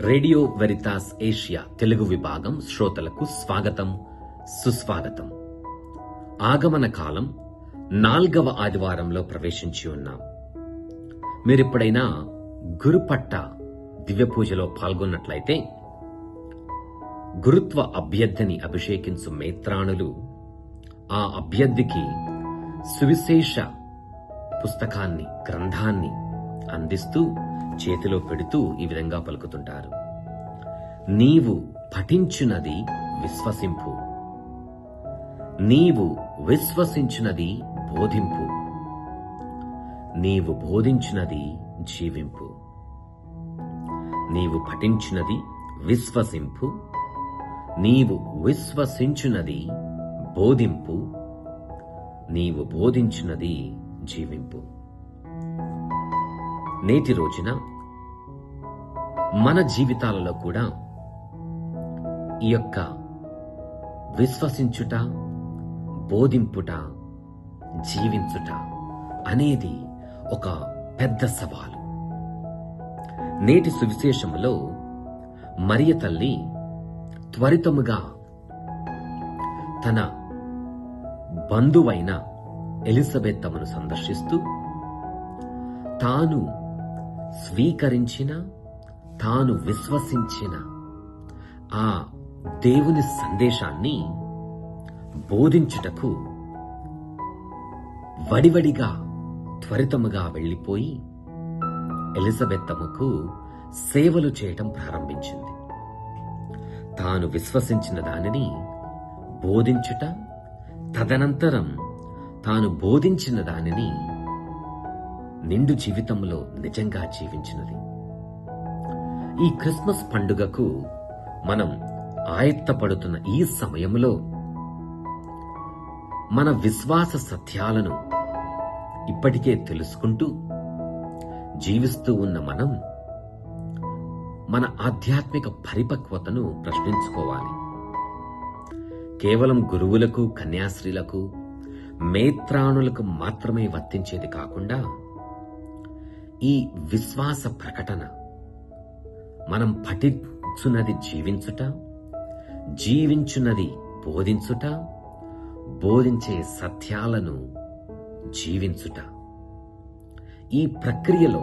Radio Veritas Asia Telugu విభాగం శ్రోతలకు స్వాగతం సుస్వాగతం. ఆగమన కాలం నాల్గవ ఆదివారంలో ప్రవేశించి ఉన్నాం. మీరెప్పుడైనా గురుపట్ట దివ్య పూజలో పాల్గొన్నట్లయితే గురుత్వ అభ్యర్థిని అభిషేకించు మేత్రాణులు ఆ అభ్యర్థికి సువిశేష పుస్తకాన్ని గ్రంథాన్ని అందిస్తూ చేతిలో పెడుతూ ఈ విధంగా పలుకుతుంటారు. నీవు పఠించునది విశ్వసింపు. నీవు విశ్వసించినది బోధింపు. నీవు బోధించినది జీవింపు. నీవు పఠించినది విశ్వసింపు. నీవు విశ్వసించునది బోధింపు. నీవు బోధించినది జీవింపు. నేటి రోజున మన జీవితాలలో కూడా ఈ యొక్క విశ్వసించుట బోధింపుట జీవించుట అనేది ఒక పెద్ద సవాలు. నేటి సువిశేషములో మరియ తల్లి త్వరితముగా తన బంధువైన ఎలిజబెత్తమును సందర్శిస్తూ తాను స్వీకరించిన తాను విశ్వసించిన ఆ దేవుని సందేశాన్ని బోధించుటకు వడివడిగా త్వరితముగా వెళ్ళిపోయి ఎలిజబెత్తముకు సేవలు చేయటం ప్రారంభించింది. తాను విశ్వసించిన దానిని బోధించుట తదనంతరం తాను బోధించిన దానిని నిండు జీవితంలో నిజంగా జీవించినది. ఈ క్రిస్మస్ పండుగకు మనం ఆయత్తపడుతున్న ఈ సమయంలో మన విశ్వాస సత్యాలను ఇప్పటికే తెలుసుకుంటూ జీవిస్తూ ఉన్న మనం మన ఆధ్యాత్మిక పరిపక్వతను ప్రశ్నించుకోవాలి. కేవలం గురువులకు కన్యాశ్రీలకు మేత్రాణులకు మాత్రమే వర్తించేది కాకుండా ఈ విశ్వాస ప్రకటన మనం పఠించున్నది జీవించుట జీవించున్నది బోధించుట బోధించే సత్యాలను జీవించుట. ఈ ప్రక్రియలో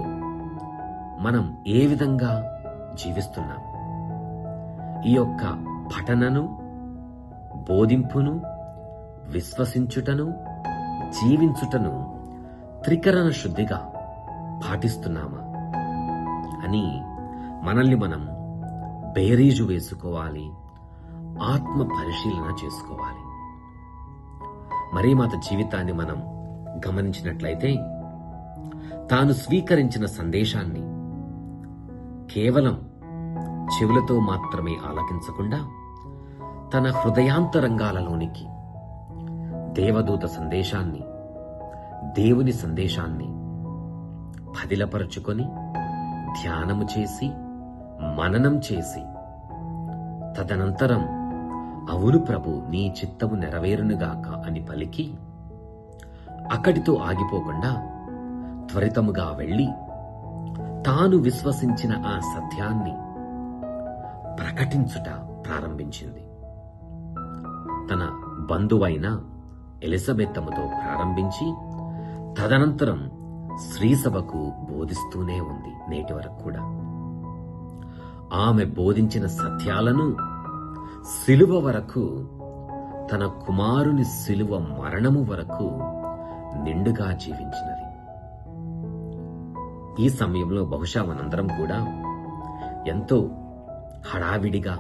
మనం ఏ విధంగా జీవిస్తున్నాం? ఈ యొక్క పఠనను బోధింపును విశ్వసించుటను జీవించుటను త్రికరణ శుద్ధిగా పాటిస్తున్నామా అని మనల్ని మనం బేరీజు వేసుకోవాలి ఆత్మ పరిశీలన చేసుకోవాలి. మరీ మాత జీవితాన్ని మనం గమనించినట్లయితే తాను స్వీకరించిన సందేశాన్ని కేవలం చెవులతో మాత్రమే ఆలకించకుండా తన హృదయాంతరంగాలలోనికి దేవదూత సందేశాన్ని దేవుని సందేశాన్ని పదిలపరుచుకొని ధ్యానము చేసి మననం చేసి. తదనంతరం అవును ప్రభు నీ చిత్తము నెరవేరునుగాక అని పలికి అక్కడితో ఆగిపోకుండా త్వరితముగా వెళ్ళి తాను విశ్వసించిన ఆ సత్యాన్ని ప్రకటించుట ప్రారంభించింది. తన బంధువైన ఎలిజబెత్తముతో ప్రారంభించి తదనంతరం శ్రీసభకు బోధిస్తూనే ఉంది నేటి వరకు కూడా. ఆమె బోధించిన సత్యాలను సిలువ వరకు తన కుమారుని సిలువ మరణము వరకు నిండుగా జీవించినది. ఈ సమయంలో బహుశా మనందరం కూడా ఎంతో హడావిడిగా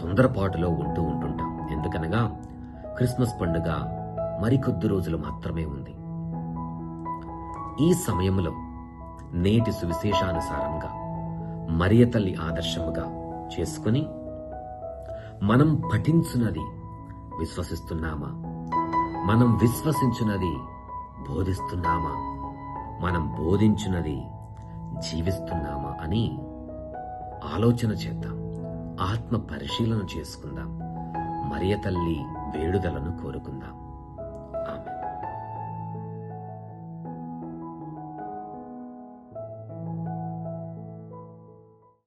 తొందరపాటులో ఉంటూ ఉంటుంటాం. ఎందుకనగా క్రిస్మస్ పండుగ మరికొద్ది రోజులు మాత్రమే ఉంది. ఈ సమయంలో నేటి సువిశేషానుసారంగా మరియ తల్లి ఆదర్శముగా చేసుకుని మనం పఠించున్నది విశ్వసిస్తున్నామా? మనం విశ్వసించున్నది బోధిస్తున్నామా? మనం బోధించున్నది జీవిస్తున్నామా అని ఆలోచన చేద్దాం. ఆత్మ పరిశీలన చేసుకుందాం. మరియ తల్లి వేడుదలను కోరుకుందాం.